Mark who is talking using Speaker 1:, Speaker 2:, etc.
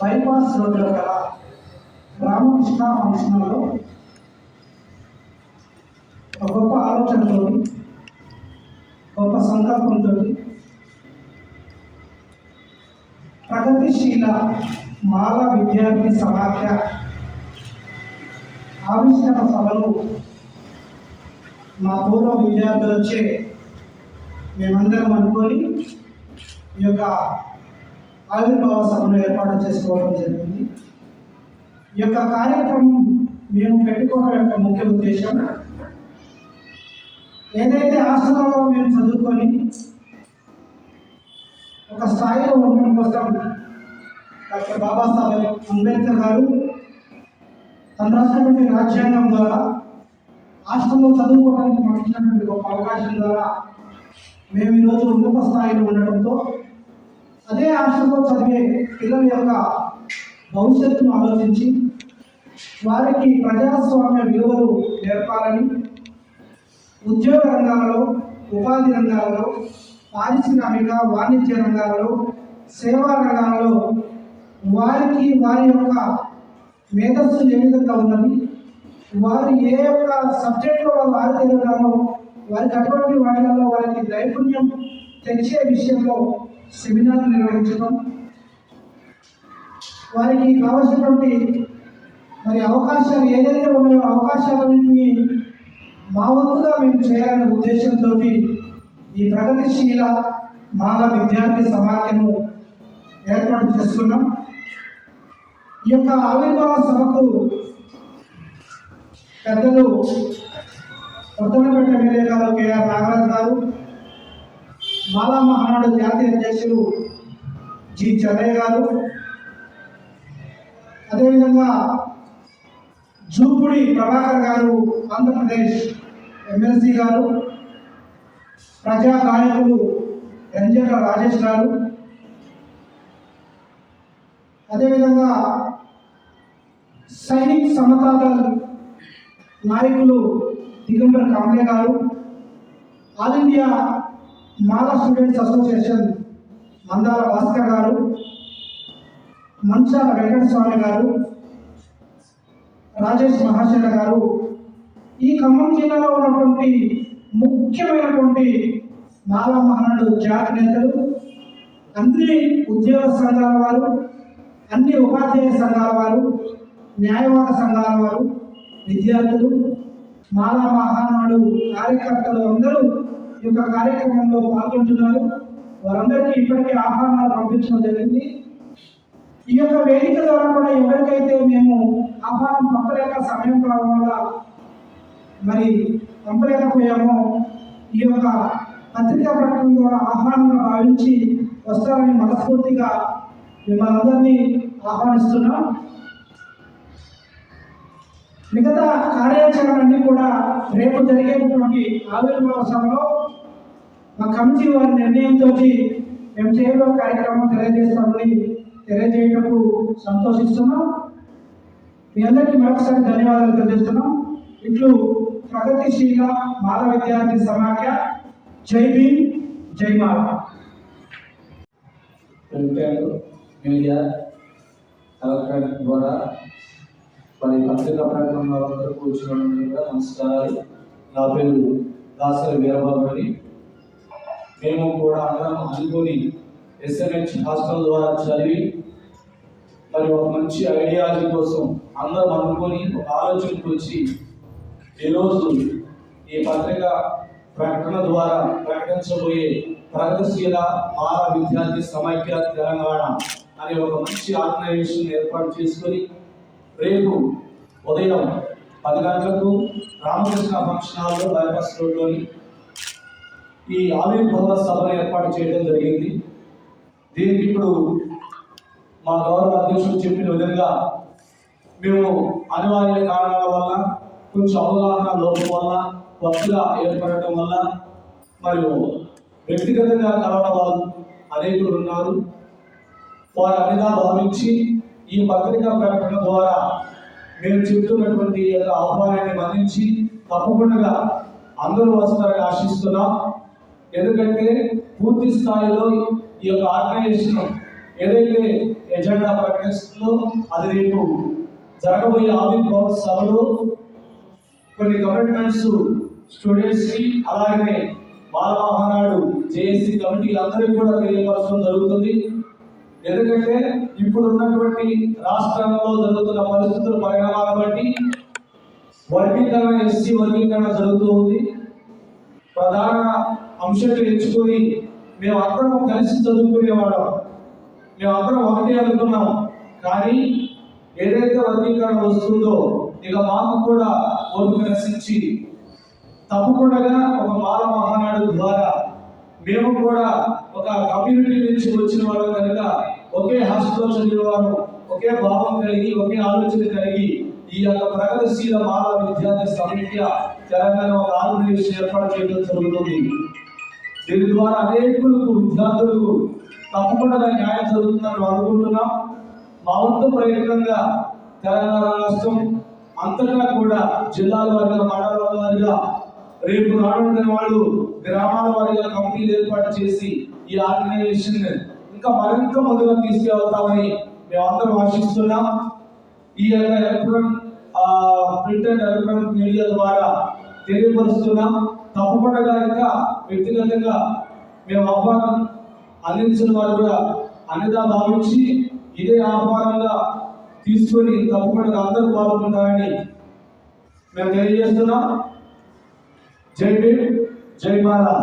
Speaker 1: Bypass రోడ్ల గల రామకృష్ణ ఫంక్షన్లో ఒక గొప్ప ఆలోచనతో గొప్ప సంకల్పంతో ప్రగతిశీల మాల విద్యార్థి సమాఖ్య ఆవిష్కరణ సభలు మా పూర్వ విద్యార్థులచే మేమందరం అనుకొని ఈ యొక్క ఆవిర్భావ సభను ఏర్పాటు చేసుకోవడం జరిగింది. ఈ యొక్క కార్యక్రమం మేము పెట్టుకోవడం యొక్క ముఖ్య ఉద్దేశం ఏదైతే ఆశ్రమంలో మేము చదువుకొని ఒక స్థాయిలో ఉండడం కోసం డాక్టర్ బాబాసాహెబ్ అంబేద్కర్ గారు తన రాసినటువంటి రాజ్యాంగం ద్వారా హాస్టల్లో చదువుకోవడానికి మాకు ఇచ్చినటువంటి గొప్ప అవకాశం ద్వారా మేము ఈరోజు ఉన్నత స్థాయిలో ఉండటంతో అదే హాస్టల్లో చదివే పిల్లల యొక్క భవిష్యత్తును ఆలోచించి వారికి ప్రజాస్వామ్య విలువలు నేర్పాలని ఉద్యోగ రంగాలలో ఉపాధి రంగాలలో పారిశ్రామిక వాణిజ్య రంగాలలో సేవా రంగాలలో వారికి వారి యొక్క మేధస్సు ఏ విధంగా ఉన్నది వారు ఏ యొక్క సబ్జెక్టులో వారు ఆరితేరాలో వారికి అటువంటి వాటిలలో వారికి నైపుణ్యం తెచ్చే విషయంలో సెమినార్లు నిర్వహించడం వారికి కావలసినటువంటి మరి అవకాశాలు ఏదైతే ఉన్నాయో అవకాశాలన్నింటినీ మా వంతుగా మేము చేయాలనే ఉద్దేశంతో ఈ ప్రగతిశీల మాల విద్యార్థి సమాఖ్యను ఏర్పాటు చేసుకున్నాం ఈ యొక్క ఆవిర్భావ సభకు పెద్దలు కొత్తపేట ఎమ్మెల్యే గారు కేఆర్ నాగరాజ్ గారు మాలా మహానాడు జాతీయ అధ్యక్షులు జి చెన్నయ్య గారు అదేవిధంగా జూపుడి ప్రభాకర్ గారు ఆంధ్రప్రదేశ్ ఎమ్మెల్సీ గారు ప్రజా గాయకులు రంజన రాజేష్ గారు అదేవిధంగా సైనిక్ సమతాదల్ నాయకులు దిగంబర్ కాంబ్లే గారు all India Mala students association Mandala Bhaskar గారు మంచాల వెంకటస్వామి గారు రాజేష్ మహాశయ గారు. ఈ ఖమ్మం జిల్లాలో ఉన్నటువంటి ముఖ్యమైనటువంటి మాలా మహానుడు జాతి నేతలు అన్ని ఉద్యోగ సంఘాల వారు అన్ని ఉపాధ్యాయ సంఘాల వారు న్యాయవాద సంఘాల వారు విద్యార్థులు మాలా మహానాడు కార్యకర్తలు అందరూ ఈ యొక్క కార్యక్రమంలో పాల్గొంటున్నారు. వారందరికీ ఇప్పటికే ఆహ్వానాలు పంపించడం జరిగింది. ఈ యొక్క వేదిక ద్వారా కూడా ఎవరికైతే మేము ఆహ్వానం పంపలేక సమయం కావడం వల్ల మరి పంపలేకపోయామో ఈ యొక్క పత్రికా ప్రకటన ద్వారా ఆహ్వానంగా భావించి వస్తారని మనస్ఫూర్తిగా మిమ్మల్ని అందరినీ ఆహ్వానిస్తున్నాం. మిగతా కార్యాచరణన్నీ కూడా రేపు జరిగేటటువంటి ఆవిర్భావ సభలో మా కమిటీ వారి నిర్ణయంతో మేము చేయడం కార్యక్రమం తెలియజేస్తామని తెలియజేయటకు సంతోషిస్తున్నాం. మీ అందరికీ మరొకసారి ధన్యవాదాలు తెలియజేస్తున్నాం. ఇట్లు ప్రగతిశీల మాల విద్యార్థి సమాఖ్య. జై భీమ్ జై మాల
Speaker 2: మీడియా ఎలక్ట్రానిక్ ద్వారా మరి పత్రికా ప్రకటన అందరూ కూర్చోవడం కూడా నమస్కారాలు. నా పేరు దాసరి వీరబాబు అని మేము కూడా అందరం అనుకుని ఎస్ఎన్హెచ్ హాస్టల్ ద్వారా చదివి మరి ఒక మంచి ఐడియాలజీ కోసం అందరం అనుకొని ఒక ఆలోచనకు వచ్చి ఈరోజు ఈ పత్రిక ప్రకటన ద్వారా ప్రకటించబోయే ప్రగతిశీల మాల విద్యార్థి సమైక్య తెలంగాణ అనే ఒక మంచి ఆర్గనైజేషన్ ఏర్పాటు చేసుకొని రేపు ఉదయం పది గంటలకు రామకృష్ణ ఫంక్షన్ హాల్లో బైపాస్ రోడ్లోని ఈ ఆవిర్భావ సభను ఏర్పాటు చేయడం జరిగింది. దీనికి ఇప్పుడు మా గౌరవ అధ్యక్షుడు చెప్పిన విధంగా మేము అనివార్య కారణాల వల్ల కొంచెం అవగాహన లోపం వల్ల కొత్తగా ఏర్పడటం వల్ల మరియు వ్యక్తిగతంగా కలవడం వాళ్ళు అనేకులు ఉన్నారు. వారు అనిగా భావించి ఈ పత్రికా ప్రకటన ద్వారా మీరు చెప్తున్నటువంటి యొక్క ఆహ్వానాన్ని మన్నించి తప్పకుండా అందరూ వస్తారని ఆశిస్తున్నాం. ఎందుకంటే పూర్తి స్థాయిలో ఈ యొక్క ఆర్గనైజేషన్ ఏదైతే ఎజెండా ప్రకటిస్తుందో అది రేపు జరగబోయే ఆవిర్భావ సభలో కొన్ని కమిట్మెంట్స్ స్టూడెంట్స్కి అలాగే బాల మహానాడు జేఏసీ కమిటీ అందరికీ కూడా తెలియపరచడం జరుగుతుంది. ఎందుకంటే ఇప్పుడు ఉన్నటువంటి రాష్ట్రంలో జరుగుతున్న పరిస్థితుల పరిణామాలను బట్టి వర్గీకరణ ఎస్సీ వర్గీకరణ జరుగుతూ ఉంది. ప్రధాన అంశాలు ఎంచుకొని మేము అందరం కలిసి చదువుకునేవాళ్ళం మేము అందరం ఒకటే అనుకున్నాం. కానీ ఏదైతే వర్గీకరణ వస్తుందో ఇక మాకు కూడా ఓర్పు నశించి తప్పకుండా ఒక మాల మహానాడు ద్వారా మేము కూడా ఒక కమ్యూనిటీ నుంచి వచ్చిన వాళ్ళం కనుక ఒకే హాస్టల్లో చదివేవారు ఒకే భావం కలిగి ఒకే ఆలోచన కలిగి ఈ యొక్క ప్రగతిశీల మానవ విద్యార్థి సమైక్య తెలంగాణ ఒక ఆంధ్రప్రదేశ్ ఏర్పాటు చేయడం జరుగుతుంది. దీని ద్వారా అనేకులకు విద్యార్థులకు తప్పకుండా న్యాయం జరుగుతుందని అనుకుంటున్నాం. మా వంతు ప్రయత్నంగా తెలంగాణ రాష్ట్రం అంతటా కూడా జిల్లాల వారిగా మండలాల వారిగా రేపు రానున్న వాళ్ళు గ్రామాల వారిగా కమిటీలు ఏర్పాటు చేసి ఈ ఆర్గనైజేషన్ ఇంకా మరింత ముందుగా తీసుకెళ్తామని మేమందరం ఆశిస్తున్నాం. ఈ యొక్క electron print and electronic media ద్వారా తెలియపరుస్తున్నాం. తప్పకుండా ఇంకా వ్యక్తిగతంగా మేము ఆహ్వానం అందించిన వారు కూడా అన్నిదా భావించి ఇదే ఆహ్వానంగా తీసుకొని తప్పకుండా అందరూ పాల్గొంటారని మేము తెలియజేస్తున్నాం. జై భీమ్ జై మాలా